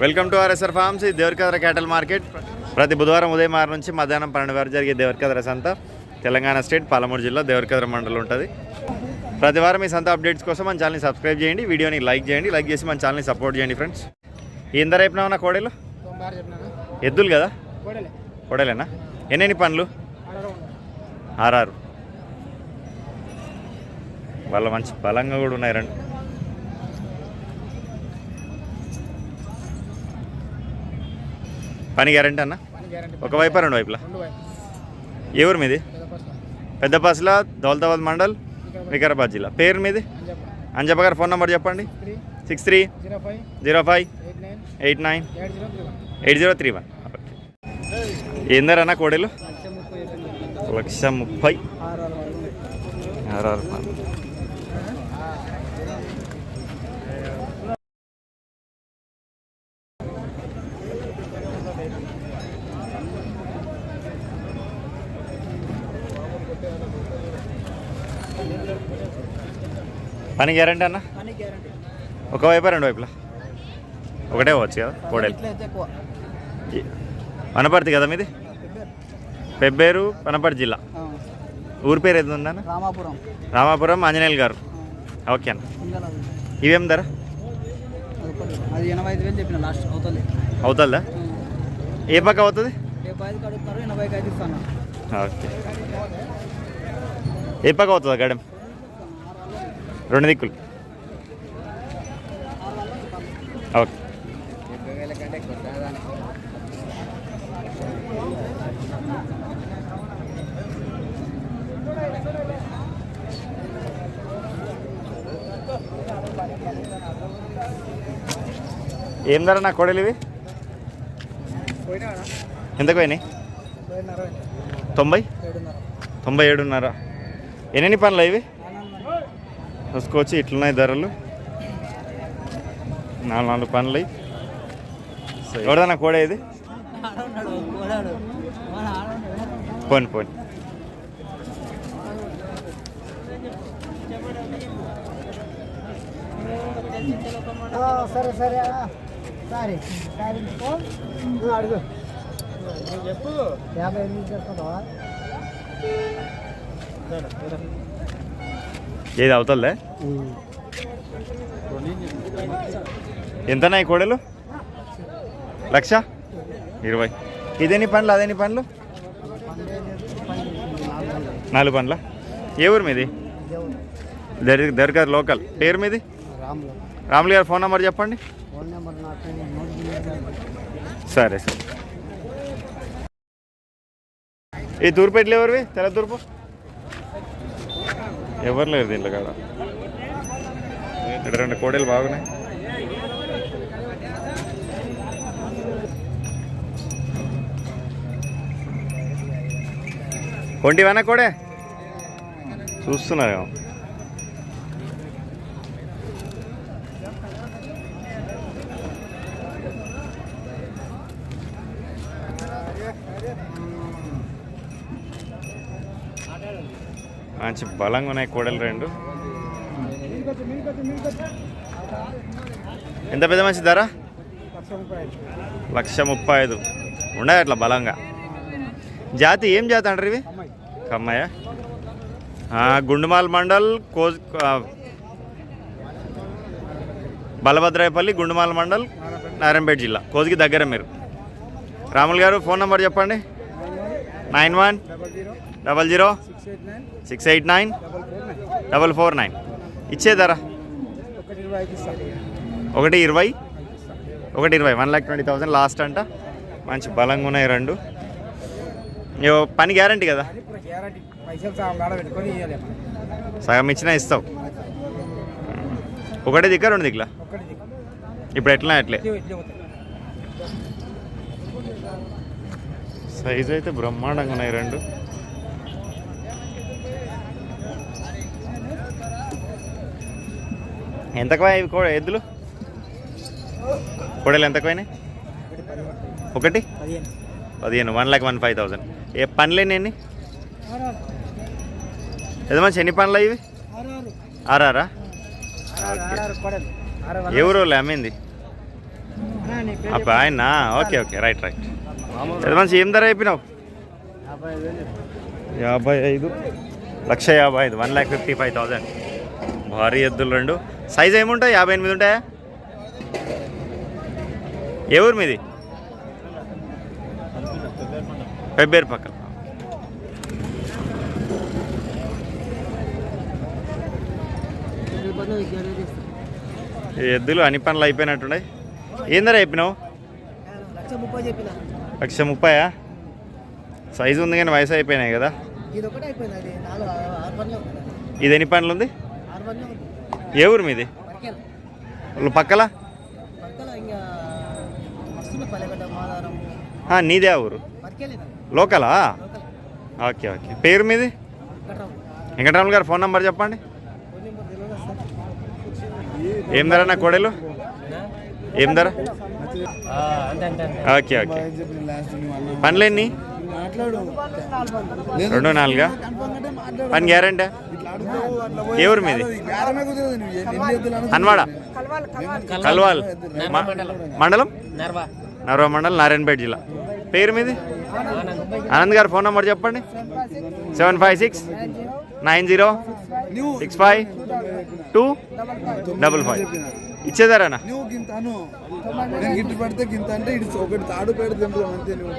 Welcome to RSR forms ఇది Devarakadra క్యాటల్ market. ప్రతి బుధవారం ఉదయం ఆరు నుంచి మధ్యాహ్నం పన్నెండు వరకు జరిగే దేవరకద్ర సంత తెలంగాణ స్టేట్ పాలమూరు జిల్లా దేవరకద్ర మండలం ఉంటుంది. ప్రతి వారం ఈ సంత అప్డేట్స్ కోసం మన ఛానల్ని సబ్స్క్రైబ్ చేయండి వీడియోని లైక్ చేయండి లైక్ చేసి మన ఛానల్ని సపోర్ట్ చేయండి ఫ్రెండ్స్. ఎంత రేపునా ఉన్న కోడలు? ఎద్దులు కదా? కోడలేనా? ఎన్నెన్ని పనులు ఆర్ఆర్ వాళ్ళ మంచి బలంగా కూడా ఉన్నాయి రండి. పని గ్యారంటీ అన్న? ఒక వైపు రెండు వైపులా? ఏ ఊరు మీది? పెద్ద పెద్దపాసుల దౌలతాబాద్ మండల్ వికారాబాద్ జిల్లా. పేరు మీది? అంజప్ప గారు ఫోన్ నెంబర్ చెప్పండి. Six three zero five eight nine eight zero three one. ఏందరన్నా కోడలు? లక్ష ముప్పై. ఆర్ ఆర్. ఆర్ఆర్ పని గ్యారంటీ అన్న? పని గ్యారంటీ. ఒక వైపు రెండు వైపులా? ఒకటే పోవచ్చు కదా కోడలు. వనపర్తి కదా మీది? పెబ్బేరు. వనపర్తి జిల్లా. ఊరి పేరు ఏది ఉందన్న? రామాపురం. రామాపురం ఆంజనేయులు గారు. ఓకే అన్న. ఇవేం ధర? అవుతుంది. ఏ పక్క అవుతుంది? ఓకే. ఏ పక్క అవుతుందా గడం రెండు దిక్కులు. ఓకే. ఏం ధర నా కోడలు ఇవి? ఎంతకు పోయినాయి? తొంభై? తొంభై ఏడున్నర. ఎన్ని పనులు ఇవి. చూసుకోవచ్చు. ఇట్లున్నాయి ధరలు. నాలుగు నాలుగు పనులు ఎవడన్నా కోడ ఇది. పోని పోని. ఆ, సరే సరే ఆ. సరే. సరే ఆ, అడుగు. చెప్పు. యాభై ఎనిమిది చెప్తావా ఏది అవుతుందా ఎంతనా ఈ కోడలు? లక్ష? ఇరవై. ఇదేని పండ్లు అదేని పండ్లు? నాలుగు పండ్ల? ఏ ఊరు మీది? దర్ దర్గా లోకల్. పేరు మీది? రాములు గారు ఫోన్ నెంబర్ చెప్పండి. సరే సరే. ఈ తూర్పు ఎవరివి? తెల్ల తూర్పు? ఎవరు లేరు దీంట్లో కాడ? ఇక్కడ రెండు కోడలు బాగున్నాయి. కొండి వెనక కోడే. చూస్తున్నారేమో. మంచి బలంగా ఉన్నాయి కోడలు రెండు. ఎంత పెద్ద మంచి ధర? లక్ష ముప్పై ఐదు. ఉండదు అట్లా బలంగా? జాతి ఏం జాతి అంటారు ఇవి? కమ్మయ్య. గుండుమాల్ మండల్ కోజ్ బలభద్రాయపల్లి గుండుమాల మండల్ నారాయణపేట జిల్లా. కోజ్కి దగ్గర మీరు. రాములు గారు ఫోన్ నెంబర్ చెప్పండి. Nine one double zero six eight nine. Double four nine. ఇచ్చే ధర? ఒకటి ఇరవై ఒకటి ఇరవై. One lakh twenty thousand last అంట. మంచి బలంగా ఉన్నాయి రెండు. పని గ్యారంటీ కదా? సగం ఇచ్చినా ఇస్తావు. ఒకటి దిక్క రెండు దిక్కులా. ఇప్పుడు ఎట్లా ఎట్లే. సైజ్ అయితే బ్రహ్మాండంగా ఉన్నాయి రెండు. ఎంతకు ఇవి కూడా ఎద్దులు? కోడలు ఎంతకు పోయినాయి ఒకటి? పదిహేను. One lakh one five thousand. ఏ పనులేని ఎన్ని? మంచి ఎన్ని పనులు ఇవి? ఆరారా? ఆరు అమ్మింది? అబ్బా ఆయన ఓకే ఓకే. Right right. పెద్ద ఏం ధర అయిపోయినావు యాభై ఐదు. లక్ష యాభై ఐదు. One lakh fifty five thousand. భారీ ఎద్దులు రెండు. సైజ్ ఏముంటాయి? యాభై ఎనిమిది ఉంటాయా? ఏ ఊరు మీది? పెబ్బేరు పక్కన. ఈ ఎద్దులు అన్ని పనులు అయిపోయినట్టున్నాయి. ఏం ధర చెప్పినావు? లక్ష ముప్పయా సైజు ఉంది కానీ వయసు అయిపోయినాయి కదా. ఇది ఎన్ని పనులు ఉంది? ఏ ఊరు మీది? పక్కల? నీదే ఆ ఊరు? లోకలా? లోకల్. Okay okay. పేరు మీది? వెంకటరాములు. గారు ఫోన్ నెంబర్ చెప్పండి. ఏం ధర నా కోడలు? ఏం ధర? అంతే అంతే ఓకే ఓకే. పనులు ఎన్ని? రెండు నాలుగా? పని గ్యారంటీ? ఏ ఊరు మీది? హన్వాడ? కల్వాల్. మండలం? నర్వా. నర్వ మండలం నారాయణపేట జిల్లా. పేరు మీది? ఆనంద్ గారు ఫోన్ నెంబర్ చెప్పండి. Seven five six nine zero six five two double five. ఇచ్చేదారానా? నువ్వు గింతను నేను గిట్టు పడితే గింత అంటే ఇటు ఒకటి తాడు పెడితే అంతే నువ్వు.